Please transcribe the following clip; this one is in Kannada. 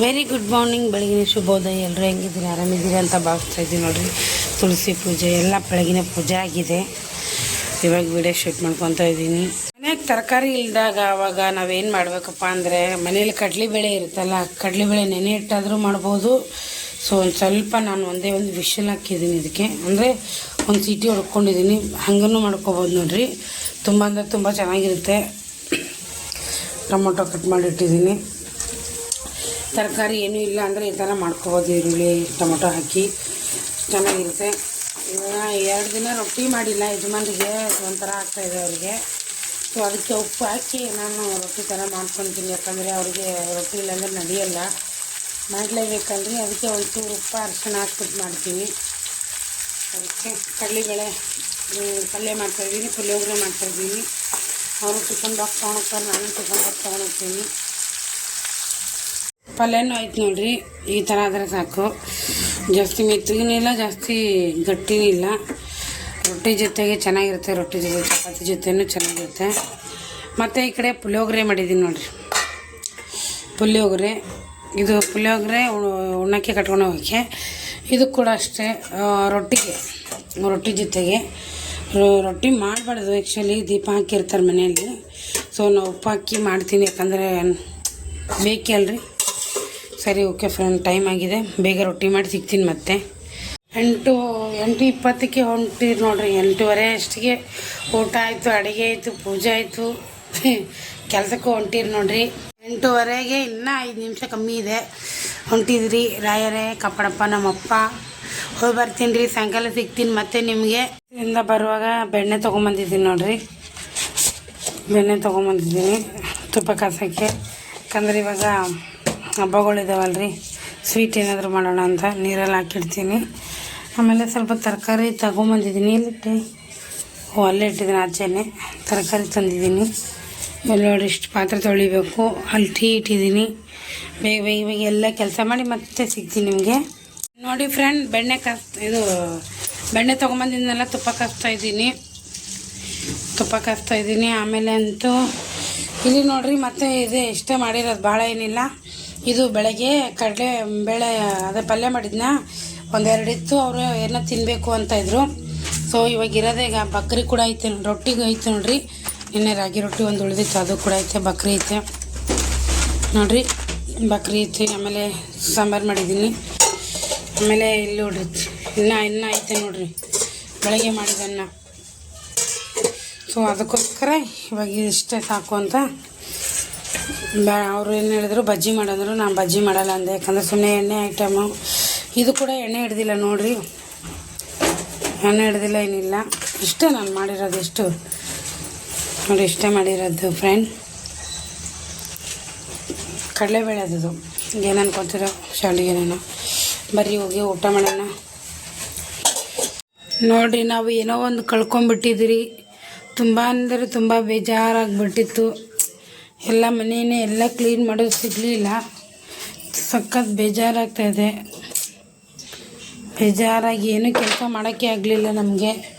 ವೆರಿ ಗುಡ್ ಮಾರ್ನಿಂಗ್ ಬೆಳಗಿನ ಶುಭೋದಯ. ಎಲ್ಲರೂ ಹೆಂಗಿದ್ದೀರಿ? ಆರಾಮಿದ್ದೀರಿ ಅಂತ ಭಾವಿಸ್ತಾ ಇದ್ದೀನಿ ನೋಡಿರಿ. ತುಳಸಿ ಪೂಜೆ, ಎಲ್ಲ ಬೆಳಗಿನ ಪೂಜೆ ಆಗಿದೆ. ಇವಾಗ ವಿಡಿಯೋ ಶೂಟ್ ಮಾಡ್ಕೊತಾ ಇದ್ದೀನಿ. ಮನೆಯಾಗ ತರಕಾರಿ ಇಲ್ದಾಗ ಆವಾಗ ನಾವೇನು ಮಾಡಬೇಕಪ್ಪ ಅಂದರೆ, ಮನೇಲಿ ಕಡಲೆಬೇಳೆ ಇರುತ್ತಲ್ಲ ಕಡಲೆಬೇಳೆ ನೆನೆ ಇಟ್ಟಾದರೂ ಮಾಡ್ಬೋದು. ಸೊ ಒಂದು ಸ್ವಲ್ಪ ನಾನು ಒಂದೇ ಒಂದು ವಿಷಲ್ ಹಾಕಿದ್ದೀನಿ ಇದಕ್ಕೆ. ಅಂದರೆ, ಒಂದು ಸೀಟಿ ಹೊಡ್ಕೊಂಡಿದ್ದೀನಿ. ಹಂಗೂ ಮಾಡ್ಕೊಬೋದು ನೋಡಿರಿ. ತುಂಬ ಅಂದರೆ ತುಂಬ ಚೆನ್ನಾಗಿರುತ್ತೆ. ಟೊಮೊಟೊ ಕಟ್ ಮಾಡಿಟ್ಟಿದ್ದೀನಿ. ತರಕಾರಿ ಏನೂ ಇಲ್ಲ ಅಂದರೆ ಈ ಥರ ಮಾಡ್ಕೋಬೋದು, ಈರುಳ್ಳಿ, ಟೊಮೊಟೊ ಹಾಕಿ. ಚೆನ್ನಾಗಿರುತ್ತೆ. ಇವಾಗ ಎರಡು ದಿನ ರೊಟ್ಟಿ ಮಾಡಿಲ್ಲ, ಯಜಮಾನ್ರಿಗೆ ಒಂಥರ ಆಗ್ತಾಯಿದೆ ಅವರಿಗೆ. ಸೊ ಅದಕ್ಕೆ ಉಪ್ಪು ಹಾಕಿ ನಾನು ರೊಟ್ಟಿ ಥರ ಮಾಡ್ಕೊತೀನಿ. ಯಾಕಂದರೆ ಅವರಿಗೆ ರೊಟ್ಟಿ ಇಲ್ಲಾಂದರೆ ನಡೆಯಲ್ಲ. ಮಾಡಲೇಬೇಕಲ್ರಿ. ಅದಕ್ಕೆ ಒಂಚೂರು ಉಪ್ಪು, ಅರಿಶಿಣ ಹಾಕ್ಬಿಟ್ಟು ಮಾಡ್ತೀನಿ. ಅದಕ್ಕೆ ಕಡಲೆಬೇಳೆ ಪಲ್ಯ ಮಾಡ್ತಾಯಿದ್ದೀನಿ ಪುಳಿಯೋಗರೆ ಮಾಡ್ತಾಯಿದ್ದೀನಿ ಅವರು ಟಿಫನ್ ಬಾಕ್ಸ್ ತೊಗೊಂಡೋಗ್ತಾರೆ, ನಾನು ಟಿಫನ್ ಬಾಕ್ಸ್ ತೊಗೊಂಡೋಗ್ತೀನಿ. ಪಲ್ಯನೂ ಆಯ್ತು ನೋಡ್ರಿ. ಈ ಥರ ಆದರೆ ಸಾಕು. ಜಾಸ್ತಿ ಮೆತ್ತಗಿನಿಲ್ಲ ಜಾಸ್ತಿ ಗಟ್ಟಿನೂ ಇಲ್ಲ. ರೊಟ್ಟಿ ಜೊತೆಗೆ ಚೆನ್ನಾಗಿರುತ್ತೆ. ರೊಟ್ಟಿ ಜೊತೆ, ಚಪಾತಿ ಜೊತೆನೂ ಚೆನ್ನಾಗಿರುತ್ತೆ. ಮತ್ತು ಈ ಕಡೆ ಪುಳಿಯೋಗರೆ ಮಾಡಿದ್ದೀನಿ ನೋಡ್ರಿ. ಪುಳಿಯೋಗರೆ. ಇದು ಪುಳಿಯೋಗರೆ ಉಣ್ಣಕ್ಕೆ ಕಟ್ಕೊಂಡು ಹೋಗೋಕ್ಕೆ. ಇದು ಕೂಡ ಅಷ್ಟೇ ರೊಟ್ಟಿಗೆ. ರೊಟ್ಟಿ ಜೊತೆಗೆ. ರೊಟ್ಟಿ ಮಾಡಬಾರ್ದು. ಆ್ಯಕ್ಚುಲಿ ದೀಪ ಹಾಕಿರ್ತಾರೆ ಮನೆಯಲ್ಲಿ. ಸೊ ನಾವು ಉಪ್ಪು ಹಾಕಿ ಮಾಡ್ತೀನಿ. ಯಾಕಂದರೆ ಬೇಕೇ ಅಲ್ರಿ. ಸರಿ ಓಕೆ ಫ್ರೆಂಡ್ ಟೈಮ್ ಆಗಿದೆ. ಬೇಗ ರೊಟ್ಟಿ ಮಾಡಿ ಸಿಗ್ತೀನಿ ಮತ್ತೆ. ಎಂಟು ಎಂಟು ಇಪ್ಪತ್ತಕ್ಕೆ ಹೊಂಟಿರಿ ನೋಡ್ರಿ, ಎಂಟೂವರೆ ಅಷ್ಟಿಗೆ. ಊಟ ಆಯಿತು, ಅಡುಗೆ ಆಯಿತು, ಪೂಜೆ ಆಯಿತು. ಕೆಲಸಕ್ಕೆ ಹೊಂಟಿರಿ ನೋಡ್ರಿ. ಎಂಟೂವರೆಗೆ ಇನ್ನೂ ಐದು ನಿಮಿಷ ಕಮ್ಮಿ ಇದೆ. ಹೊಂಟಿದ್ರಿ, ರಾಯರೇ, ಕಪ್ಪಡಪ್ಪ, ನಮ್ಮಪ್ಪ. ಹೋಗಿ ಬರ್ತೀನಿ ರೀ, ಸಾಯಂಕಾಲ ಸಿಗ್ತೀನಿ ಮತ್ತೆ ನಿಮಗೆ. ಇಂದ ಬರುವಾಗ ಬೆಣ್ಣೆ ತೊಗೊಂಬಂದಿದ್ದೀನಿ ನೋಡ್ರಿ. ಬೆಣ್ಣೆ ತೊಗೊಂಬಂದಿದ್ದೀನಿ ತುಪ್ಪ ಕಾಸಕ್ಕೆ. ಯಾಕಂದ್ರೆ ಇವಾಗ ಹಬ್ಬಗಳಿದಾವಲ್ಲ ರೀ ಸ್ವೀಟ್ ಏನಾದರೂ ಮಾಡೋಣ ಅಂತ ನೀರಲ್ಲಿ ಹಾಕಿಡ್ತೀನಿ. ಆಮೇಲೆ ಸ್ವಲ್ಪ ತರಕಾರಿ ತಗೊಂಬಂದಿದ್ದೀನಿ. ಎಲ್ಲಿಟ್ಟೆ? ಓ, ಅಲ್ಲೇ ಇಟ್ಟಿದ್ದೀನಿ ಆಚೆನೆ. ತರಕಾರಿ ತಂದಿದ್ದೀನಿ. ಆಮೇಲೆ ನೋಡಿ ಇಷ್ಟು ಪಾತ್ರೆ ತೊಳಿಬೇಕು. ಅಲ್ಲಿ ಟೀ ಇಟ್ಟಿದ್ದೀನಿ. ಬೇಗ ಬೇಗ ಬೇಗ ಎಲ್ಲ ಕೆಲಸ ಮಾಡಿ ಮತ್ತೆ ಸಿಗ್ತೀನಿ ನಿಮಗೆ. ನೋಡಿ ಫ್ರೆಂಡ್ ಬೆಣ್ಣೆ ಕಾಸ್ ಇದು ಬೆಣ್ಣೆ ತೊಗೊಂಬಂದಿದ್ದನ್ನೆಲ್ಲ ತುಪ್ಪ ಕಾಸ್ತಾ ಇದ್ದೀನಿ. ತುಪ್ಪ ಕಾಸ್ತಾ ಇದ್ದೀನಿ. ಆಮೇಲೆ ಅಂತೂ ಇಲ್ಲಿ ನೋಡಿರಿ, ಮತ್ತೆ ಇದೆ ಇಷ್ಟೇ ಮಾಡಿರೋದು, ಭಾಳ ಏನಿಲ್ಲ. ಇದು ಬೆಳಗ್ಗೆ ಕಡಲೆ ಬೇಳೆ, ಅದೇ ಪಲ್ಯ ಮಾಡಿದ್ನ, ಒಂದೆರಡು ಇತ್ತು, ಅವರು ಏನೋ ತಿನ್ನಬೇಕು ಅಂತ ಇದ್ರು. ಸೊ ಇವಾಗ ಇರೋದೇ ಈಗ ಬಕ್ರಿ ಕೂಡ ಐತೆ ರೊಟ್ಟಿಗೆ ಐತೆ ನೋಡ್ರಿ. ನಿನ್ನೆ ರಾಗಿ ರೊಟ್ಟಿ ಒಂದು ಉಳಿದಿತ್ತು, ಅದು ಕೂಡ ಐತೆ, ಬಕ್ರಿ ಐತೆ. ನೋಡ್ರಿ, ಬಕ್ರಿ ಐತೆ, ಆಮೇಲೆ ಸಾಂಬಾರು ಮಾಡಿದ್ದೀನಿ. ಆಮೇಲೆ ಇಲ್ಲಿ ನೋಡ್ರಿ, ಇನ್ನ ಇನ್ನ ಐತೆ ನೋಡ್ರಿ, ಬೆಳಗ್ಗೆ ಮಾಡಿದನ್ನ ಸೊ ಅದಕ್ಕೋಸ್ಕರ ಇವಾಗ ಇಷ್ಟೇ ಸಾಕು ಅಂತ ಬೇ ಅವರು ಏನು ಹೇಳಿದ್ರು, ಬಜ್ಜಿ ಮಾಡಿದ್ರು. ನಾನು ಬಜ್ಜಿ ಮಾಡಲ್ಲ ಅಂದೆ. ಯಾಕಂದರೆ ಸುಮ್ಮನೆ ಎಣ್ಣೆ ಐಟಮು ಇದು ಕೂಡ ಎಣ್ಣೆ ಹಿಡ್ದಿಲ್ಲ ನೋಡಿರಿ. ಎಣ್ಣೆ ಹಿಡ್ದಿಲ್ಲ ಏನಿಲ್ಲ. ಇಷ್ಟೇ ನಾನು ಮಾಡಿರೋದು ಇಷ್ಟು. ನೋಡಿ, ಇಷ್ಟೇ ಮಾಡಿರೋದು ಫ್ರೆಂಡ್ ಕಡಲೆಬೇಳೆ ಅದು ಏನು ಅನ್ಕೊತೀರೋ ಶಾಲಿಗೆ ನಾನು ಬರ್ರಿ, ಹೋಗಿ ಊಟ ಮಾಡೋಣ. ನೋಡಿ ನಾವು ಏನೋ ಒಂದು ಕಳ್ಕೊಂಬಿಟ್ಟಿದ್ರಿ ತುಂಬ ಅಂದರೆ ತುಂಬ ಬೇಜಾರಾಗ್ಬಿಟ್ಟಿತ್ತು. ಎಲ್ಲ ಮನೆಯೇ ಎಲ್ಲ ಕ್ಲೀನ್ ಮಾಡೋದು ಸಿಗಲಿಲ್ಲ. ಸಖತ್ ಬೇಜಾರಾಗ್ತಾಯಿದೆ ಬೇಜಾರಾಗಿ ಏನೂ ಕೆಲಸ ಮಾಡೋಕ್ಕೆ ಆಗಲಿಲ್ಲ ನಮಗೆ.